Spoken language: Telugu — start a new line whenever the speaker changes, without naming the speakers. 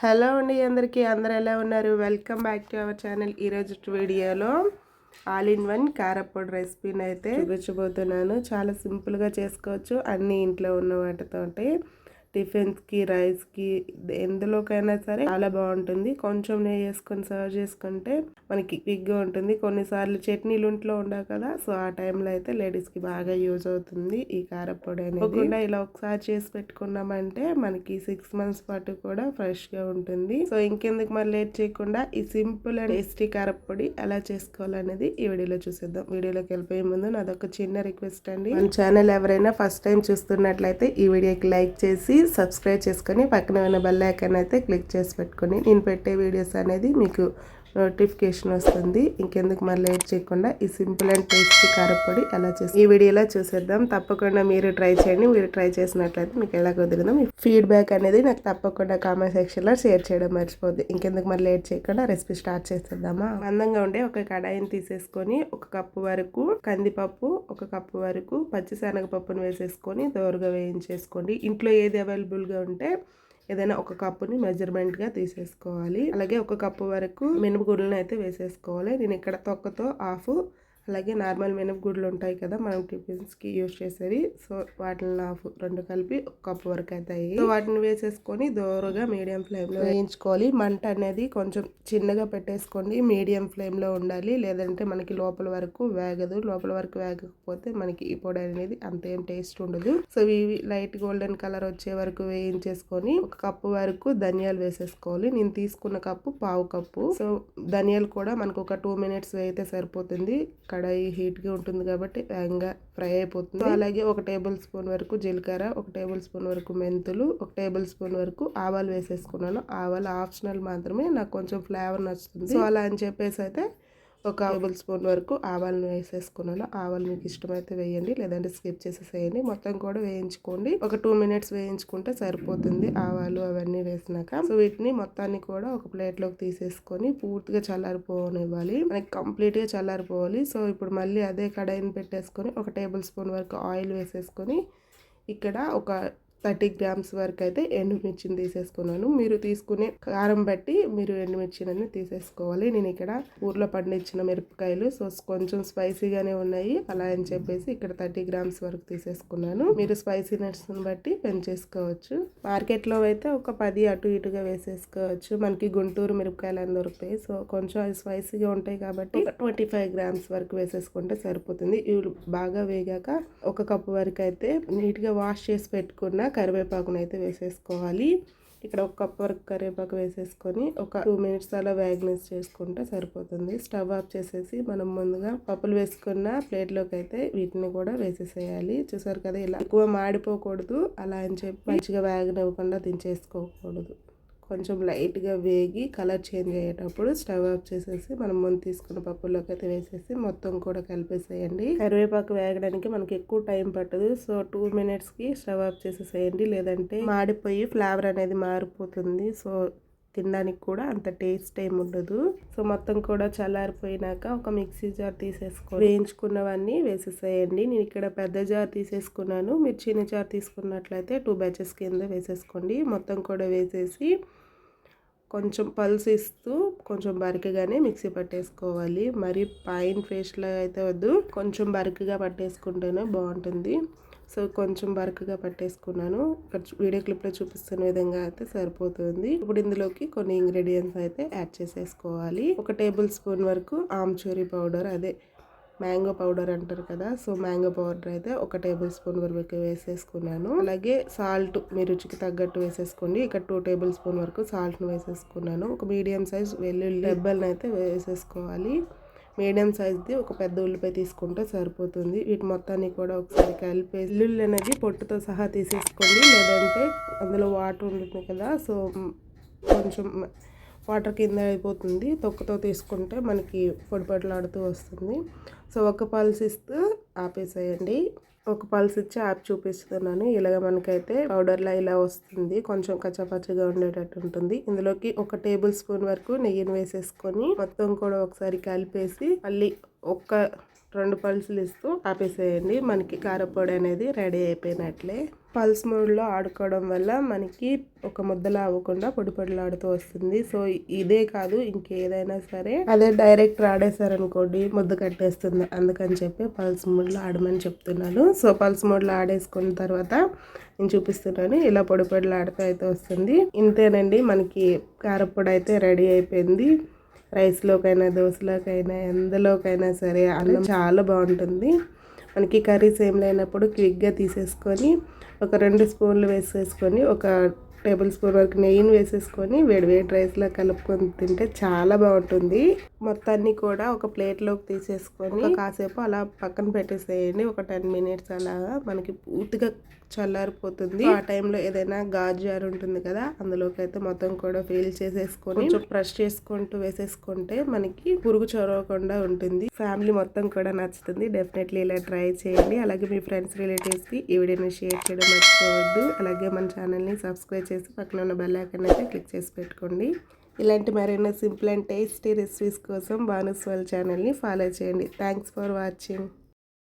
హలో అండి అందరికీ అందరు ఎలా ఉన్నారు? Welcome back to our channel ఈరోజు వీడియోలో ఆల్ ఇన్ వన్ కారపొడి రెసిపీని అయితే చూపించబోతున్నాను. చాలా సింపుల్గా చేసుకోవచ్చు. అన్ని ఇంట్లో ఉన్న వాటితోటి. టిఫిన్స్కి రైస్కి ఎందులోకైనా సరే చాలా బాగుంటుంది. కొంచెం నెయ్యి వేసుకొని సర్వ్ చేసుకుంటే మనకి క్విక్గా ఉంటుంది. కొన్నిసార్లు చట్నీలు ఇంట్లో ఉండవు కదా సో ఆ టైంలో అయితే లేడీస్కి బాగా యూజ్ అవుతుంది ఈ కారపొడి అనేది. ఇలా ఒకసారి చేసి పెట్టుకున్నామంటే మనకి సిక్స్ మంత్స్ పాటు కూడా ఫ్రెష్గా ఉంటుంది. సో ఇంకెందుకు మరి లేట్ చేయకుండా ఈ సింపుల్ అండ్ టేస్టీ కారపొడి ఎలా చేసుకోవాలనేది ఈ వీడియోలో చూసేద్దాం. వీడియోలోకి వెళ్ళిపోయే ముందు నాదొక చిన్న రిక్వెస్ట్ అండి. మన ఛానల్ ఎవరైనా ఫస్ట్ టైం చూస్తున్నట్లయితే ఈ వీడియోకి లైక్ చేసి సబ్స్క్రైబ్ చేసుకొని పక్కన ఉన్న బెల్ ఐకాన్ అయితే క్లిక్ చేసి పెట్టుకొని నేను పెట్టే వీడియోస్ అనేది మీకు నోటిఫికేషన్ వస్తుంది. ఇంకెందుకు మరి లేట్ చేయకుండా ఈ సింపుల్ అండ్ టేస్టీ కారపొడి ఎలా చేసి ఈ వీడియోలో చూసేద్దాం. తప్పకుండా మీరు ట్రై చేయండి. మీరు ట్రై చేసినట్లయితే మీకు ఎలా కుదిరిందో మీ ఫీడ్బ్యాక్ అనేది నాకు తప్పకుండా కామెంట్ సెక్షన్లో షేర్ చేయడం మర్చిపోద్ది. ఇంకెందుకు మరి లేట్ చేయకుండా రెసిపీ స్టార్ట్ చేసేద్దామా? అందంగా ఉండే ఒక కడాయిని తీసేసుకొని ఒక కప్పు వరకు కందిపప్పు ఒక కప్పు వరకు పచ్చిశనగపప్పును వేసేసుకొని దోరగా వేయించేసుకోండి. ఇంట్లో ఏది అవైలబుల్గా ఉంటే ఏదైనా ఒక కప్పుని మెజర్మెంట్గా తీసేసుకోవాలి. అలాగే ఒక కప్పు వరకు మినపగుళ్ళని అయితే వేసేసుకోవాలి. నేను ఇక్కడ తొక్కతో ఆఫ్ అలాగే నార్మల్ మినపగుడ్లు ఉంటాయి కదా మనం టిఫిన్స్కి యూజ్ చేసేవి సో వాటిని హాఫ్ రెండు కలిపి ఒక కప్పు వరకు అవుతాయి సో వాటిని వేసేసుకొని దోరగా మీడియం ఫ్లేమ్లో వేయించుకోవాలి. మంట అనేది కొంచెం చిన్నగా పెట్టేసుకోండి. మీడియం ఫ్లేమ్లో ఉండాలి. లేదంటే మనకి లోపల వరకు వేగదు. లోపల వరకు వేగకపోతే మనకి ఈ పొడి అనేది అంతేం టేస్ట్ ఉండదు. సో ఇవి లైట్ గోల్డెన్ కలర్ వచ్చే వరకు వేయించేసుకొని ఒక కప్పు వరకు ధనియాలు వేసేసుకోవాలి. నేను తీసుకున్న కప్పు పావు కప్పు. సో ధనియాలు కూడా మనకు ఒక టూ మినిట్స్ వేయితే సరిపోతుంది. కడాయి హీట్గా ఉంటుంది కాబట్టి వేగంగా ఫ్రై అయిపోతుంది. అలాగే ఒక టేబుల్ స్పూన్ వరకు జీలకర్ర ఒక టేబుల్ స్పూన్ వరకు మెంతులు ఒక టేబుల్ స్పూన్ వరకు ఆవాలు వేసేసుకున్నాను. ఆవాలు ఆప్షనల్ మాత్రమే నాకు కొంచెం ఫ్లేవర్ నచ్చుతుంది. సో అలా అని చెప్పేసి అయితే ఒక టేబుల్ స్పూన్ వరకు ఆవాలను వేసేసుకున్నాను. ఆవాలు మీకు ఇష్టమైతే వేయండి లేదంటే స్కిప్ చేసేసేయండి. మొత్తం కూడా వేయించుకోండి. ఒక టూ మినిట్స్ వేయించుకుంటే సరిపోతుంది ఆవాలు అవన్నీ వేసినాక. సో వీటిని మొత్తాన్ని కూడా ఒక ప్లేట్లోకి తీసేసుకొని పూర్తిగా చల్లారిపోనివ్వాలి. మనకి కంప్లీట్గా చల్లారిపోవాలి. సో ఇప్పుడు మళ్ళీ అదే కడాయిని పెట్టేసుకొని ఒక టేబుల్ స్పూన్ వరకు ఆయిల్ వేసేసుకొని ఇక్కడ ఒక థర్టీ గ్రామ్స్ వరకు అయితే ఎండుమిర్చిని తీసేసుకున్నాను. మీరు తీసుకునే కారం బట్టి మీరు ఎండుమిర్చిని తీసేసుకోవాలి. నేను ఇక్కడ ఊర్లో పండించిన మిరపకాయలు సో కొంచెం స్పైసీగానే ఉన్నాయి. అలా అని చెప్పేసి ఇక్కడ థర్టీ గ్రామ్స్ వరకు తీసేసుకున్నాను. మీరు స్పైసీనెస్ని బట్టి పెంచేసుకోవచ్చు. మార్కెట్లో అయితే ఒక పది అటు ఇటుగా వేసేసుకోవచ్చు. మనకి గుంటూరు మిరపకాయలు అని దొరుకుతాయి సో కొంచెం అవి స్పైసీగా ఉంటాయి కాబట్టి ట్వంటీ ఫైవ్ గ్రామ్స్ వరకు వేసేసుకుంటే సరిపోతుంది. ఇవి బాగా వేగాక ఒక కప్పు వరకు అయితే నీట్గా వాష్ చేసి పెట్టుకున్న కరివేపాకును అయితే వేసేసుకోవాలి. ఇక్కడ ఒక కప్ వరకు కరివేపాకు వేసేసుకొని ఒక టూ మినిట్స్ అలా వ్యాగ్నెస్ చేసుకుంటే సరిపోతుంది. స్టవ్ ఆఫ్ చేసేసి మనం ముందుగా పప్పులు వేసుకున్న ప్లేట్లోకి అయితే వీటిని కూడా వేసేసేయాలి. చూసారు కదా ఇలా ఎక్కువ మాడిపోకూడదు. అలా అని చెప్పి మంచిగా వ్యాగనివ్వకుండా దించేసుకోకూడదు. కొంచెం లైట్గా వేగి కలర్ చేంజ్ అయ్యేటప్పుడు స్టవ్ ఆఫ్ చేసేసి మనం ముందు తీసుకున్న పప్పులోకి అయితే వేసేసి మొత్తం కూడా కలిపేసేయండి. కరివేపాకు వేగడానికి మనకి ఎక్కువ టైం పట్టదు. సో టూ మినిట్స్కి స్టవ్ ఆఫ్ చేసేసేయండి. లేదంటే మాడిపోయి ఫ్లేవర్ అనేది మారిపోతుంది. సో తినడానికి కూడా అంత టేస్ట్ ఏమి ఉండదు. సో మొత్తం కూడా చల్లారిపోయినాక ఒక మిక్సీ జార్ తీసేసుకో వేయించుకున్నవన్నీ వేసేసేయండి. నేను ఇక్కడ పెద్ద జార్ తీసేసుకున్నాను. మీరు చిన్న జార్ తీసుకున్నట్లయితే టూ బ్యాచెస్ కింద వేసేసుకోండి. మొత్తం కూడా వేసేసి కొంచెం పల్స్ ఇస్తూ కొంచెం బరికగానే మిక్సీ పట్టేసుకోవాలి. మరి పైన పేస్ట్లో అయితే వద్దు. కొంచెం బరికగా పట్టేసుకుంటేనే బాగుంటుంది. సో కొంచెం బరకగా పట్టేసుకున్నాను. ఇక్కడ వీడియో క్లిప్లో చూపిస్తున్న విధంగా అయితే సరిపోతుంది. ఇప్పుడు ఇందులోకి కొన్ని ఇంగ్రీడియంట్స్ అయితే యాడ్ చేసేసుకోవాలి. ఒక టేబుల్ స్పూన్ వరకు ఆమ్చూరి పౌడర్ అదే మ్యాంగో పౌడర్ అంటారు కదా సో మ్యాంగో పౌడర్ అయితే ఒక టేబుల్ స్పూన్ వరకు వేసేసుకున్నాను. అలాగే సాల్ట్ మీ రుచికి తగ్గట్టు వేసేసుకోండి. ఇక్కడ టూ టేబుల్ స్పూన్ వరకు సాల్ట్ను వేసేసుకున్నాను. ఒక మీడియం సైజ్ వెల్లుల్లి డెబ్బల్ని అయితే వేసేసుకోవాలి. మీడియం సైజ్ది ఒక పెద్ద ఉల్లిపాయ తీసుకుంటే సరిపోతుంది. వీటి మొత్తాన్ని కూడా ఒకసారి కలిపి వెల్లుల్లి అనేది పొట్టుతో సహా తీసేసుకోండి. లేదంటే అందులో వాటర్ ఉంటుంది కదా సో కొంచెం వాటర్ కింద అయిపోతుంది. తొక్కతో తీసుకుంటే మనకి పొడిపొట్లాడుతూ వస్తుంది. సో ఒక పల్స్ ఇస్తూ ఆపేసేయండి. ఒక పల్స్ ఇచ్చి యాప్ చూపిస్తున్నాను. ఇలాగ మనకైతే పౌడర్లా ఇలా వస్తుంది. కొంచెం కచ్చపచ్చగా ఉండేటట్టు ఉంటుంది. ఇందులోకి ఒక టేబుల్ స్పూన్ వరకు నెయ్యిని వేసేసుకొని మొత్తం కూడా ఒకసారి కలిపేసి మళ్ళీ ఒక్క రెండు పల్సులు ఇస్తూ ఆపేసేయండి. మనకి కారపొడి అనేది రెడీ అయిపోయినట్లే. పల్స్ మూడ్లో ఆడుకోవడం వల్ల మనకి ఒక ముద్దలా అవ్వకుండా పొడి పొడిలాడుతూ వస్తుంది. సో ఇదే కాదు ఇంకేదైనా సరే. అదే డైరెక్ట్ ఆడేసారనుకోండి ముద్ద కట్టేస్తుంది. అందుకని చెప్పి పల్స్ మోడ్లో ఆడమని చెప్తున్నాను. సో పల్స్ మోడ్లో ఆడేసుకున్న తర్వాత నేను చూపిస్తున్నాను. ఇలా పొడి ఆడితే అయితే వస్తుంది. ఇంతేనండి మనకి కారపొడి అయితే రెడీ అయిపోయింది. రైస్లోకైనా దోశలోకైనా ఎందులోకైనా సరే అన్నం చాలా బాగుంటుంది. మనకి కర్రీస్ ఏం లేనప్పుడు క్విక్గా తీసేసుకొని ఒక రెండు స్పూన్లు వేసేసుకొని ఒక టేబుల్ స్పూన్ వరకు నెయ్యిని వేసేసుకొని వేడి వేడి రైస్లో కలుపుకొని తింటే చాలా బాగుంటుంది. మొత్తాన్ని కూడా ఒక ప్లేట్లోకి తీసేసుకొని కాసేపు అలా పక్కన పెట్టేసేయండి. ఒక టెన్ మినిట్స్ అలాగా మనకి పూర్తిగా చల్లారిపోతుంది. ఆ టైంలో ఏదైనా గాజు జార్ ఉంటుంది కదా అందులోకి అయితే మొత్తం కూడా ఫీల్ చేసేసుకొని బ్రష్ చేసుకుంటూ వేసేసుకుంటే మనకి పురుగు చొరవకుండా ఉంటుంది. ఫ్యామిలీ మొత్తం కూడా నచ్చుతుంది. డెఫినెట్లీ ఇలా ట్రై చేయండి. అలాగే మీ ఫ్రెండ్స్ రిలేటివ్స్కి ఈ వీడియోని షేర్ చేయడం మర్చిపోవద్దు. అలాగే మన ఛానల్ని సబ్స్క్రైబ్ చేసి పక్కన ఉన్న బెల్ ఐకాన్ అయితే క్లిక్ చేసి పెట్టుకోండి. ఇలాంటి మరైనా సింపుల్ అండ్ టేస్టీ రెసిపీస్ కోసం భానుస్వాల్ ఛానల్ని ఫాలో చేయండి. Thanks for watching.